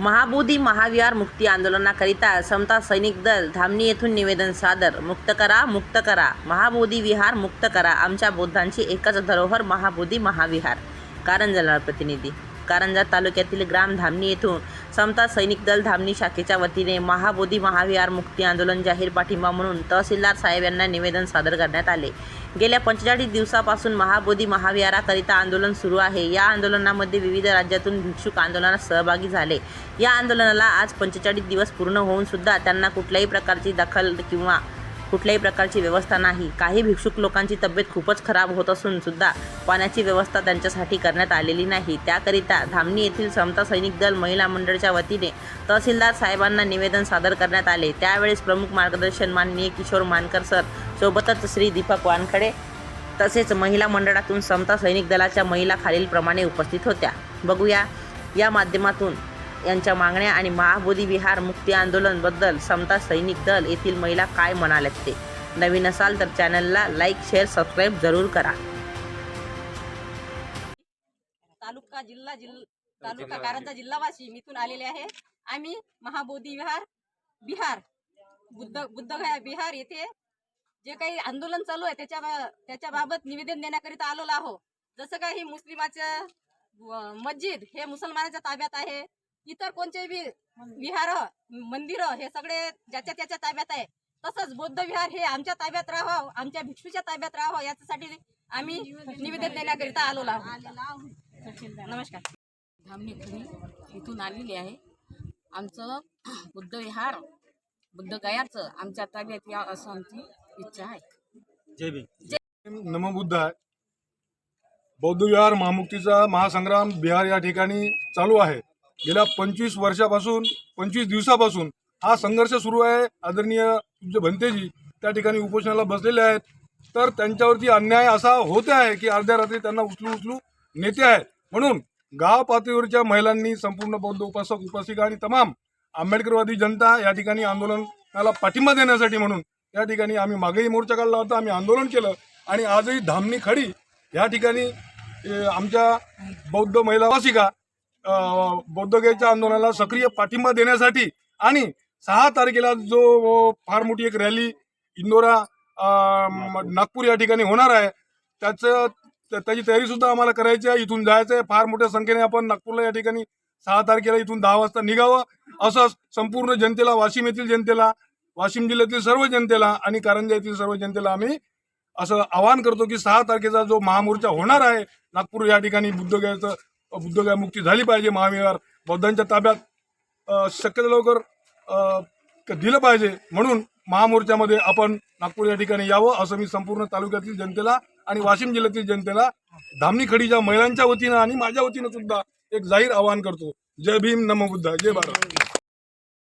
महाबोधी महाविहार मुक्ती आंदोलनाकरिता समता सैनिक दल धामणी येथून निवेदन सादर. मुक्त करा मुक्त करा. महाबोधी विहार मुक्त करा. आमच्या बौद्धांची एकच धरोहर महाबोधी महाविहार. कारंजा प्रतिनिधी. कारंजा तालुक्यातील ग्राम धामणी येथून समता सैनिक दल धामणी शाखेच्या वतीने महाबोधी महाविहार मुक्ती आंदोलन जाहीर पाठिंबा म्हणून तहसीलदार साहेब यांना निवेदन सादर करण्यात आले. गेल्या पंचेचाळीस दिवसापासून महाबोधी महाविहाराकरिता आंदोलन सुरू आहे. या आंदोलनामध्ये विविध राज्यातून भिक्षुक आंदोलनात सहभागी झाले. या आंदोलनाला आज पंचेचाळीस दिवस पूर्ण होऊन सुद्धा त्यांना कुठल्याही प्रकारची दखल किंवा कुठल्याही प्रकारची व्यवस्था नाही. काही भिक्षुक लोकांची तब्येत खूपच खराब होत असून सुद्धा पाण्याची व्यवस्था त्यांच्यासाठी करण्यात आलेली नाही. त्याकरिता धामणी येथील समता सैनिक दल महिला मंडळच्या वतीने तहसीलदार साहेबांना निवेदन सादर करण्यात आले. त्यावेळेस प्रमुख मार्गदर्शन माननीय किशोर मानकर सर सोबतच श्री दीपक वानखडे तसेच महिला मंडळातून समता सैनिक दलाच्या महिला खालीलप्रमाणे उपस्थित होत्या. बघूया या माध्यमातून यांच्या मागण्या आणि महाबोधी विहार मुक्ती आंदोलनबद्दल समता सैनिक दल येथील महिला काय म्हणाल्यात ते. नवीन असाल तर चॅनलला लाईक शेअर सबस्क्राईब जरूर करा. तालुका जिल्हा जिल्हा तालुका कारंजा जिल्हावासी इथून आलेले आहे. आम्ही महाबोधी विहार बिहार बुद्ध बुद्धगया बिहार येथे जे काही आंदोलन चालू आहे त्याच्या त्याच्या त्याच्याबाबत निवेदन देण्याकरिता आलेलो आहो. जसं काही मुस्लिमाचं मस्जिद हे मुसलमानाच्या ताब्यात आहे. इतर कोणते बी विहार मंदिर हे सगळे ज्याच्या त्याच्या ताब्यात आहे. तसंच बौद्ध विहार हे आमच्या ताब्यात राहावं आमच्या भिक्षूच्या ताब्यात राहावं याच्यासाठी आम्ही निवेदन देण्याकरिता आलेलो आहोत नमस्कार. धामणी खडी इथून आलेली आहे. आमचं बुद्ध विहार बुद्ध गयाचं आमच्या ताब्यात या असं आमची इच्छा आहे. जय भीम. नमोबुद्ध आहे बौद्ध विहार महामुक्तीचा महासंग्राम बिहार या ठिकाणी चालू आहे. गेल्या पंचवीस वर्षापासून पंचवीस दिवसापासून हा संघर्ष सुरू आहे. आदरणीय तुमचे भंतेजी त्या ठिकाणी उपोषणाला बसलेले आहेत. तर त्यांच्यावरती अन्याय असा होत आहे की अर्ध्या रात्री त्यांना उचलू उचलू नेते आहेत. म्हणून गाव पातळीवरच्या महिलांनी संपूर्ण बौद्ध उपासक उपासिका आणि तमाम आंबेडकरवादी जनता या ठिकाणी आंदोलनाला पाठिंबा देण्यासाठी म्हणून या ठिकाणी आम्ही मागेही मोर्चा काढला होता आम्ही आंदोलन केलं आणि आजही धामणी खडी या ठिकाणी आमच्या बौद्ध महिला वासिका अ, आंदोलनाला सक्रिय पाठिंबा देण्यासाठी आणि सहा तारखेला जो फार मोठी एक रॅली इंदोरा नागपूर या ठिकाणी होणार आहे त्याचं त्या- त्याची तयारी सुद्धा आम्हाला करायची आहे इथून जायचं आहे फार मोठ्या संख्येने आपण नागपूरला या ठिकाणी सहा तारखेला इथून दहा वाजता निघावं असंच संपूर्ण जनतेला वाशिम येथील जनतेला वाशिम जिल्ह्यातील सर्व जनतेला आणि कारंजा येथील सर्व जनतेला आम्ही असं आवाहन करतो की सहा तारखेचा जो महामोर्चा होणार आहे नागपूर या ठिकाणी बुद्धगयाचं बुद्धगया मुक्ती झाली पाहिजे महाविहार बौद्धांच्या ताब्यात शक्यतो लवकर दिलं पाहिजे. म्हणून महामोर्चामध्ये आपण नागपूर या ठिकाणी यावं असं मी संपूर्ण तालुक्यातील जनतेला आणि वाशिम जिल्ह्यातील जनतेला धामणी खडीच्या महिलांच्या वतीनं आणि माझ्या वतीनं सुद्धा एक जाहीर आवाहन करतो. जय भीम नमो बुद्ध जय भारत.